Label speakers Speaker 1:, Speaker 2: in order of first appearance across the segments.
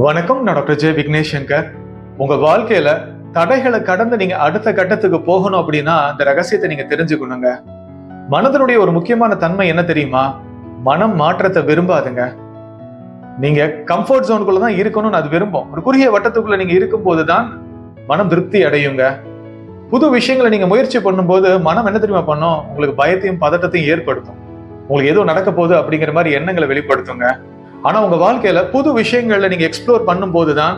Speaker 1: வணக்கம் நான் doctor J Vignesh Shankar உங்க வாழ்க்கையில தடைகளை கடந்து நீங்க அடுத்த கட்டத்துக்கு போகணும் அப்படின்னா அந்த ரகசியத்தை நீங்க தெரிஞ்சுக்கணுங்க. மனதனுடைய ஒரு முக்கியமான தன்மை என்ன தெரியுமா? மனம் மாற்றத்தை விரும்பாதுங்க. நீங்க கம்ஃபர்ட் ஜோனுக்குள்ள தான் இருக்கணும்னு அது விரும்பும். ஒரு குறுகிய வட்டத்துக்குள்ள நீங்க இருக்கும்போது தான் மனம் திருப்தி அடையுங்க. புது விஷயங்களை நீங்க முயற்சி பண்ணும்போது மனம் என்ன தெரியுமா பண்ணும்? உங்களுக்கு பயத்தையும் பதட்டத்தையும் ஏற்படுத்தும். உங்களுக்கு ஏதோ நடக்க போகுது அப்படிங்கிற மாதிரி எண்ணங்களை வெளிப்படுத்துங்க. ஆனால் உங்கள் வாழ்க்கையில் புது விஷயங்களில் நீங்கள் எக்ஸ்ப்ளோர் பண்ணும்போது தான்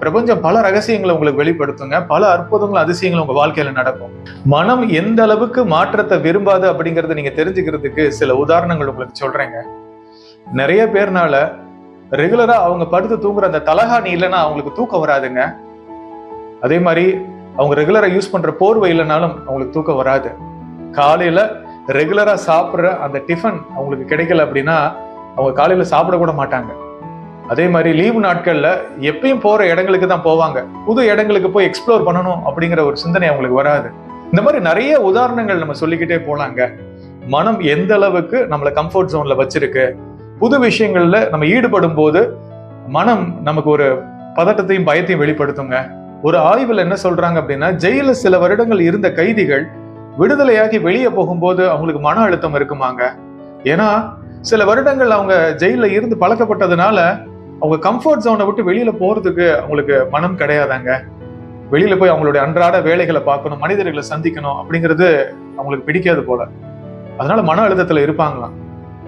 Speaker 1: பிரபஞ்சம் பல ரகசியங்களை உங்களுக்கு வெளிப்படுத்துங்க பல அற்புதங்கள் அதிசயங்கள் உங்கள் வாழ்க்கையில் நடக்கும். மனம் எந்த அளவுக்கு மாற்றத்தை விரும்பாது அப்படிங்கிறத நீங்கள் தெரிஞ்சுக்கிறதுக்கு சில உதாரணங்கள் உங்களுக்கு சொல்கிறேங்க நிறைய பேர்னால ரெகுலராக அவங்க படுத்து தூங்குற அந்த தலகாணி இல்லைன்னா அவங்களுக்கு தூக்கம் வராதுங்க. அதே மாதிரி அவங்க ரெகுலராக யூஸ் பண்ணுற போர்வை இல்லைனாலும் அவங்களுக்கு தூக்கம் வராது. காலையில் ரெகுலராக சாப்பிட்ற அந்த டிஃபன் அவங்களுக்கு கிடைக்கல அப்படின்னா அவங்க காலையில் சாப்பிட கூட மாட்டாங்க. அதே மாதிரி லீவு நாட்களில் எப்பயும் போகிற இடங்களுக்கு தான் போவாங்க. புது இடங்களுக்கு போய் எக்ஸ்ப்ளோர் பண்ணணும் அப்படிங்கிற ஒரு சிந்தனை அவங்களுக்கு வராது. இந்த மாதிரி நிறைய உதாரணங்கள் நம்ம சொல்லிக்கிட்டே போலாங்க. மனம் எந்த அளவுக்கு நம்மளை கம்ஃபர்ட் ஜோனில் வச்சிருக்கு? புது விஷயங்களில் நம்ம ஈடுபடும் போது மனம் நமக்கு ஒரு பதட்டத்தையும் பயத்தையும் வெளிப்படுத்துங்க. ஒரு ஆய்வில் என்ன சொல்றாங்க அப்படின்னா ஜெயிலில் சில வருடங்கள் இருந்த கைதிகள் விடுதலையாகி வெளியே போகும்போது அவங்களுக்கு மன அழுத்தம் இருக்குமாங்க. ஏன்னா சில வருடங்கள் அவங்க ஜெயிலில் இருந்து பழக்கப்பட்டதுனால அவங்க கம்ஃபர்ட் ஜோனை விட்டு வெளியில போறதுக்கு அவங்களுக்கு மனம் கிடையாதாங்க. வெளியில போய் அவங்களுடைய அன்றாட வேலைகளை பார்க்கணும் மனிதர்களை சந்திக்கணும் அப்படிங்கிறது அவங்களுக்கு பிடிக்காது போல. அதனால மன அழுத்தத்துல இருப்பாங்களாம்.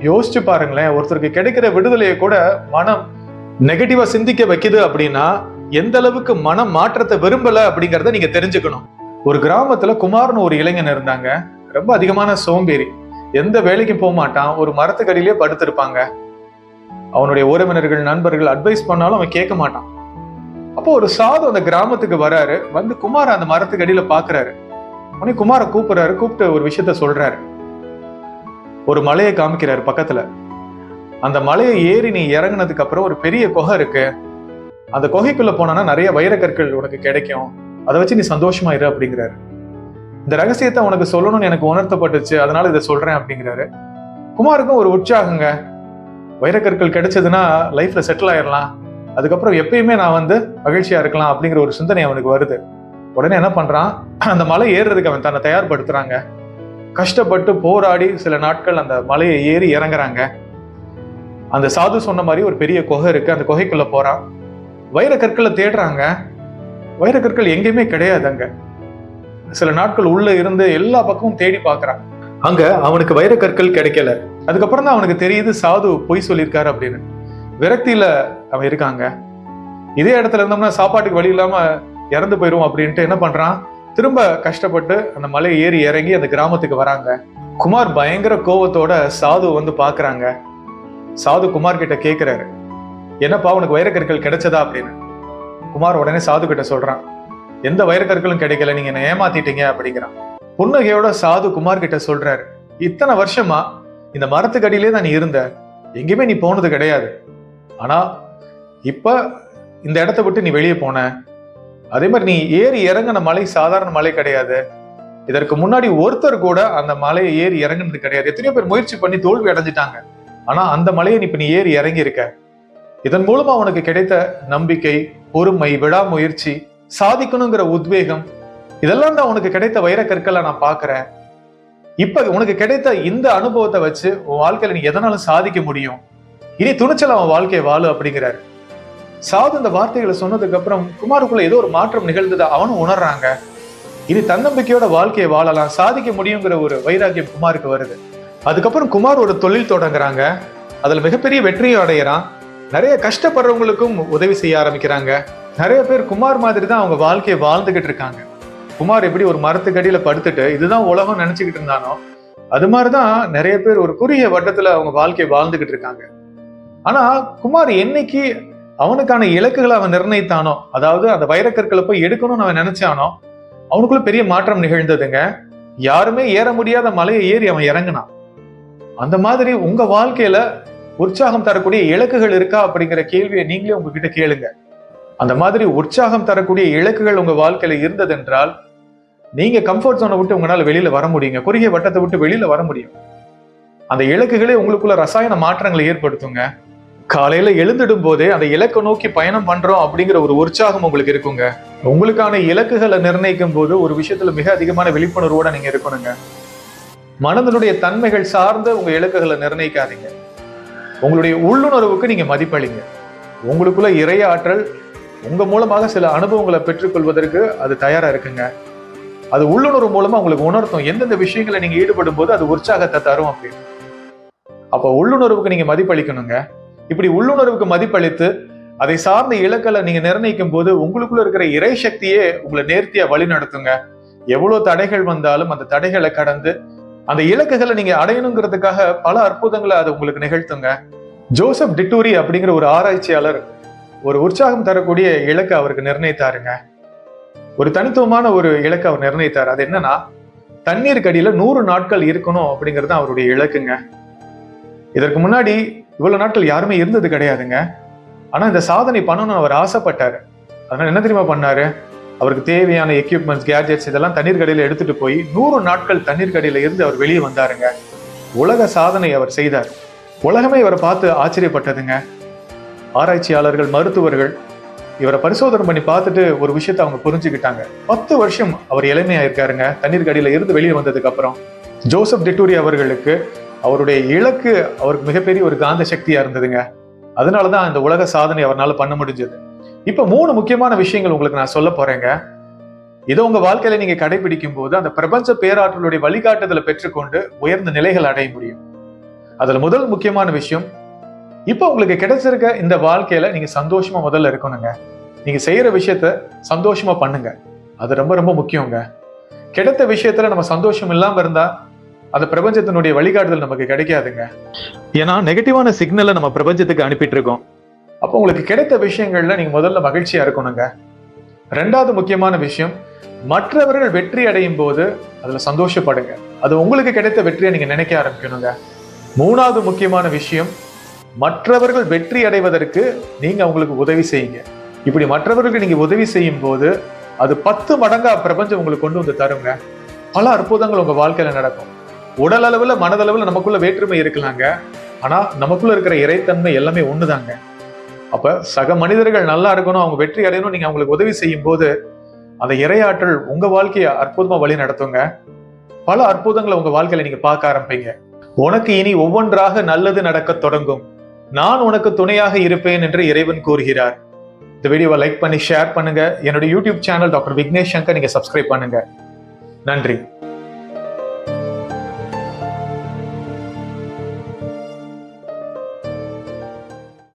Speaker 1: யோசிச்சு பாருங்களேன் ஒருத்தருக்கு கிடைக்கிற விடுதலையை கூட மனம் நெகட்டிவா சிந்திக்க வைக்குது அப்படின்னா எந்த அளவுக்கு மனம் மாற்றத்தை விரும்பல அப்படிங்கிறத நீங்க தெரிஞ்சுக்கணும். ஒரு கிராமத்துல குமார்னு ஒரு இளைஞன் இருந்தாங்க. ரொம்ப அதிகமான சோம்பேறி. எந்த வேலைக்கும் போக மாட்டான் ஒரு மரத்துக்கடியிலே படுத்திருப்பாங்க. அவனுடைய உறவினர்கள் நண்பர்கள் அட்வைஸ் பண்ணாலும் அவன் கேட்க மாட்டான். அப்போ ஒரு சாது அந்த கிராமத்துக்கு வராரு வந்து குமார அந்த மரத்துக்கு அடியில பாக்குறாரு. உடனே குமார கூப்பிடுறாரு கூப்பிட்டு ஒரு விஷயத்த சொல்றாரு. ஒரு மலையை காமிக்கிறாரு பக்கத்துல. அந்த மலையை ஏறி நீ இறங்குனதுக்கு அப்புறம் ஒரு பெரிய குகை இருக்கு. அந்த குகைக்குள்ள போனா நிறைய வைரக்கற்கள் உனக்கு கிடைக்கும். அதை வச்சு நீ சந்தோஷமா இரு அப்படிங்கிறாரு. இந்த ரகசியத்தை உனக்கு சொல்லணும்னு எனக்கு உணர்த்தப்பட்டுச்சு அதனால இதை சொல்றேன் அப்படிங்கிறாரு. குமாருக்கும் ஒரு உற்சாகங்க. வைரக்கற்கள் கிடைச்சதுன்னா லைஃப்ல செட்டில் ஆயிடலாம் அதுக்கப்புறம் எப்பயுமே நான் வந்து மகிழ்ச்சியா இருக்கலாம் அப்படிங்கிற ஒரு சிந்தனை அவனுக்கு வருது. உடனே என்ன பண்றான்? அந்த மலை ஏறுறதுக்கு அவன் தன்னை தயார்படுத்துறாங்க. கஷ்டப்பட்டு போராடி சில நாட்கள் அந்த மலையை ஏறி இறங்குறாங்க. அந்த சாது சொன்ன மாதிரி ஒரு பெரிய குகை இருக்கு அந்த குகைக்குள்ள போறான். வைரக்கற்களை தேடுறாங்க. வைரக்கற்கள் எங்கேயுமே கிடையாது அங்கே. சில நாட்கள் உள்ள இருந்து எல்லா பக்கமும் தேடி பார்க்கறான். அங்க அவனுக்கு வைரக்கற்கள் கிடைக்கல. அதுக்கப்புறம் தான் அவனுக்கு தெரியுது சாது பொய் சொல்லியிருக்காரு அப்படின்னு. விரக்தியில அவன் இருக்காங்க. இதே இடத்துல இருந்தோம்னா சாப்பாட்டுக்கு வழி இல்லாம இறந்து போயிரும் அப்படின்ட்டு என்ன பண்றான்? திரும்ப கஷ்டப்பட்டு அந்த மலையை ஏறி இறங்கி அந்த கிராமத்துக்கு வராங்க. குமார் பயங்கர கோவத்தோட சாது வந்து பாக்குறாங்க சாது குமார் கிட்ட கேக்குறாரு என்னப்பா உனக்கு வைரக்கற்கள் கிடைச்சதா? அப்படின்னு. குமார் உடனே சாது கிட்ட சொல்றான் எந்த வைரக்கற்களும் கிடைக்கல நீங்க என்ன ஏமாத்திட்டீங்க அப்படிங்கிறான். புன்னகையோட சாது குமார் கிட்ட சொல்றாரு இத்தனை வருஷமா இந்த மரத்துக்கு அடியிலே தான் நீ இருந்த எங்கேயுமே நீ போனது கிடையாது. ஆனா இப்ப இந்த இடத்த விட்டு நீ வெளியே போன. அதே மாதிரி நீ ஏறி இறங்கின மலை சாதாரண மலை கிடையாது. இதற்கு முன்னாடி ஒருத்தர் கூட அந்த மலையை ஏறி இறங்குனது கிடையாது. எத்தனையோ பேர் முயற்சி பண்ணி தோல்வி அடைஞ்சிட்டாங்க. ஆனா அந்த மலையை நீ இப்ப நீ ஏறி இறங்கி இருக்க இதன் மூலமா உனக்கு கிடைத்த நம்பிக்கை பொறுமை விடாமுயற்சி சாதிக்கணுங்கிற உத்வேகம் இதெல்லாம் தான் உனக்கு கிடைத்த வைர கற்களை நான் பார்க்குறேன். இப்ப உனக்கு கிடைத்த இந்த அனுபவத்தை வச்சு உன் வாழ்க்கையில நீ எதனாலும் சாதிக்க முடியும்? இனி துணிச்சல் அவன் வாழ்க்கையை வாழு அப்படிங்கிறாரு. சாது இந்த வார்த்தைகளை சொன்னதுக்கு அப்புறம் குமாருக்குள்ள ஏதோ ஒரு மாற்றம் நிகழ்ந்தது அவனும் உணர்றாங்க. இனி தன்னம்பிக்கையோட வாழ்க்கையை வாழலாம் சாதிக்க முடியுங்கிற ஒரு வைராக்கியம் குமாருக்கு வருது. அதுக்கப்புறம் குமார் ஒரு தொழில் தொடங்குறாங்க. அதுல மிகப்பெரிய வெற்றியும் அடையிறான். நிறைய கஷ்டப்படுறவங்களுக்கும் உதவி செய்ய ஆரம்பிக்கிறாங்க. நிறைய பேர் குமார் மாதிரி தான் அவங்க வாழ்க்கையை வாழ்ந்துகிட்டு இருக்காங்க. குமார் எப்படி ஒரு மரத்துக்கடியில படுத்துட்டு இதுதான் உலகம் நினைச்சுக்கிட்டு இருந்தானோ அது மாதிரிதான் நிறைய பேர் ஒரு குறுகிய வட்டத்துல அவங்க வாழ்க்கையை வாழ்ந்துகிட்டு இருக்காங்க. ஆனா குமார் என்னைக்கு அவனுக்கான இலக்குகளை அவன் நிர்ணயித்தானோ அதாவது அந்த வைரக்கற்களை போய் எடுக்கணும்னு அவன் நினைச்சானோ அவனுக்குள்ள பெரிய மாற்றம் நிகழ்ந்ததுங்க. யாருமே ஏற முடியாத மலையை ஏறி அவன் இறங்கினான். அந்த மாதிரி உங்க வாழ்க்கையில உற்சாகம் தரக்கூடிய இலக்குகள் இருக்கா அப்படிங்கிற கேள்வியை நீங்களே உங்ககிட்ட கேளுங்க. அந்த மாதிரி உற்சாகம் தரக்கூடிய இலக்குகள் உங்க வாழ்க்கையில இருந்ததென்றால் நீங்க கம்ஃபர்ட் ஜோனை விட்டு உங்களால வெளியில வர முடியுங்க. குறுகிய வட்டத்தை விட்டு வெளியில வர முடியும். அந்த இலக்குகளே உங்களுக்குள்ள ரசாயன மாற்றங்களை ஏற்படுத்துங்க. காலையில எழுந்திடும் போதே அந்த இலக்கை நோக்கி பயணம் பண்றோம் அப்படிங்கிற ஒரு உற்சாகம் உங்களுக்கு இருக்குங்க. உங்களுக்கான இலக்குகளை நிர்ணயிக்கும் போது ஒரு விஷயத்துல மிக அதிகமான விழிப்புணர்வோட நீங்க இருக்கணுங்க. மனதனுடைய தன்மைகள் சார்ந்த உங்க இலக்குகளை நிர்ணயிக்காதீங்க. உங்களுடைய உள்ளுணர்வுக்கு நீங்க மதிப்பளிங்க. உங்களுக்குள்ள இறையாற்றல் உங்கள் உங்க மூலமாக சில அனுபவங்களை பெற்றுக்கொள்வதற்கு அது தயாரா இருக்குங்க. அது உள்ளுணர்வு மூலமா உங்களுக்கு உணர்த்தும். எந்தெந்த விஷயங்களை நீங்க ஈடுபடும் போது அது உற்சாகத்தை தரும் அப்படின்னு. அப்போ உள்ளுணர்வுக்கு நீங்க மதிப்பளிக்கணுங்க. இப்படி உள்ளுணர்வுக்கு மதிப்பளித்து அதை சார்ந்த இலக்களை நீங்க நிர்ணயிக்கும் போது உங்களுக்குள்ள இருக்கிற இறை சக்தியே உங்களை நேர்த்தியா வழி நடத்துங்க. எவ்வளவு தடைகள் வந்தாலும் அந்த தடைகளை கடந்து அந்த இலக்குகளை நீங்க அடையணுங்கிறதுக்காக பல அற்புதங்களை அது உங்களுக்கு நிகழ்த்துங்க. ஜோசப் டிட்டூரி அப்படிங்கிற ஒரு ஆராய்ச்சியாளர் ஒரு உற்சாகம் தரக்கூடிய இலக்கை அவருக்கு நிர்ணயித்தாருங்க. ஒரு தனித்துவமான ஒரு இலக்கை அவர் நிர்ணயித்தார். அது என்னன்னா தண்ணீருக்கு அடியில நூறு நாட்கள் இருக்கணும் அப்படிங்கிறது தான் அவருடைய இலக்குங்க. இதற்கு முன்னாடி இவ்வளவு நாட்கள் யாருமே இருந்தது கிடையாதுங்க. ஆனா இந்த சாதனை பண்ணணும்னு அவர் ஆசைப்பட்டாரு. அதனால என்ன தெரியுமா பண்ணாரு? அவருக்கு தேவையான எக்யூப்மெண்ட்ஸ் கேஜெட்ஸ் இதெல்லாம் தண்ணீர் கடையில் எடுத்துட்டு போய் நூறு நாட்கள் தண்ணீர் கடையில் இருந்து அவர் வெளியே வந்தாருங்க. உலக சாதனை அவர் செய்தார். உலகமே இவரை பார்த்து ஆச்சரியப்பட்டதுங்க. ஆராய்ச்சியாளர்கள் மருத்துவர்கள் இவரை பரிசோதனை பண்ணி பார்த்துட்டு ஒரு விஷயத்தை அவங்க புரிஞ்சுக்கிட்டாங்க. பத்து வருஷம் அவர் இளமையா இருக்காருங்க தண்ணீர் கடியில இருந்து வெளியே வந்ததுக்கு அப்புறம் ஜோசப் டிட்டூரி அவர்களுக்கு அவருடைய இலக்கு அவருக்கு மிகப்பெரிய ஒரு காந்த சக்தியா இருந்ததுங்க. அதனாலதான் இந்த உலக சாதனை அவரால் பண்ண முடிஞ்சது. இப்ப மூணு முக்கியமான விஷயங்கள் உங்களுக்கு நான் சொல்ல போறேங்க. இதை உங்க வாழ்க்கையில நீங்க கடைபிடிக்கும் போது அந்த பிரபஞ்ச பேராற்றலுடைய வழிகாட்டுதலை பெற்றுக்கொண்டு உயர்ந்த நிலைகள் அடைய முடியும். அதுல முதல் முக்கியமான விஷயம் இப்ப உங்களுக்கு கிடைச்சிருக்க இந்த வாழ்க்கையில நீங்க சந்தோஷமா முதல்ல இருக்கணுங்க. நீங்க செய்யற விஷயத்த சந்தோஷமா பண்ணுங்க. அது ரொம்ப ரொம்ப முக்கியங்க. கிடைத்த விஷயத்துல நம்ம சந்தோஷம் இல்லாம இருந்தா அந்த பிரபஞ்சத்தினுடைய வழிகாட்டுதல் நமக்கு கிடைக்காதுங்க. ஏன்னா நெகட்டிவான சிக்னலை நம்ம பிரபஞ்சத்துக்கு அனுப்பிட்டு இருக்கோம் அப்போ உங்களுக்கு கிடைத்த விஷயங்கள்ல நீங்க முதல்ல மகிழ்ச்சியா இருக்கணுங்க. ரெண்டாவது முக்கியமான விஷயம் மற்றவர்கள் வெற்றி அடையும் போது அதுல சந்தோஷப்படுங்க. அது உங்களுக்கு கிடைத்த வெற்றியை நீங்க நினைக்க ஆரம்பிக்கணுங்க. மூணாவது முக்கியமான விஷயம் மற்றவர்கள் வெற்றி அடைவதற்கு நீங்கள் அவங்களுக்கு உதவி செய்யுங்க. இப்படி மற்றவர்களுக்கு நீங்கள் உதவி செய்யும் போது அது பத்து மடங்கா பிரபஞ்சம் உங்களுக்கு கொண்டு வந்து தருங்க. பல அற்புதங்கள் உங்கள் வாழ்க்கையில் நடக்கும். உடல் அளவில் மனதளவில் நமக்குள்ள வேற்றுமை இருக்கலாங்க. ஆனால் நமக்குள்ள இருக்கிற இறைத்தன்மை எல்லாமே ஒன்றுதாங்க அப்போ சக மனிதர்கள் நல்லா இருக்கணும் அவங்க வெற்றி அடையணும் நீங்க அவங்களுக்கு உதவி செய்யும் போது அந்த இறையாற்றல் உங்க வாழ்க்கையை அற்புதமா வழி நடத்துங்க. பல அற்புதங்களை உங்கள் வாழ்க்கையில நீங்க பார்க்க ஆரம்பிப்பீங்க. உனக்கு இனி ஒவ்வொன்றாக நல்லது நடக்க தொடங்கும். நான் உனக்கு துணையாக இருப்பேன் என்று இறைவன் கூறுகிறார். இந்த வீடியோவை லைக் பண்ணி ஷேர் பண்ணுங்க. என்னோட YouTube channel doctor Vignesh Shankar நீங்க சப்ஸ்கிரைப் பண்ணுங்க. நன்றி.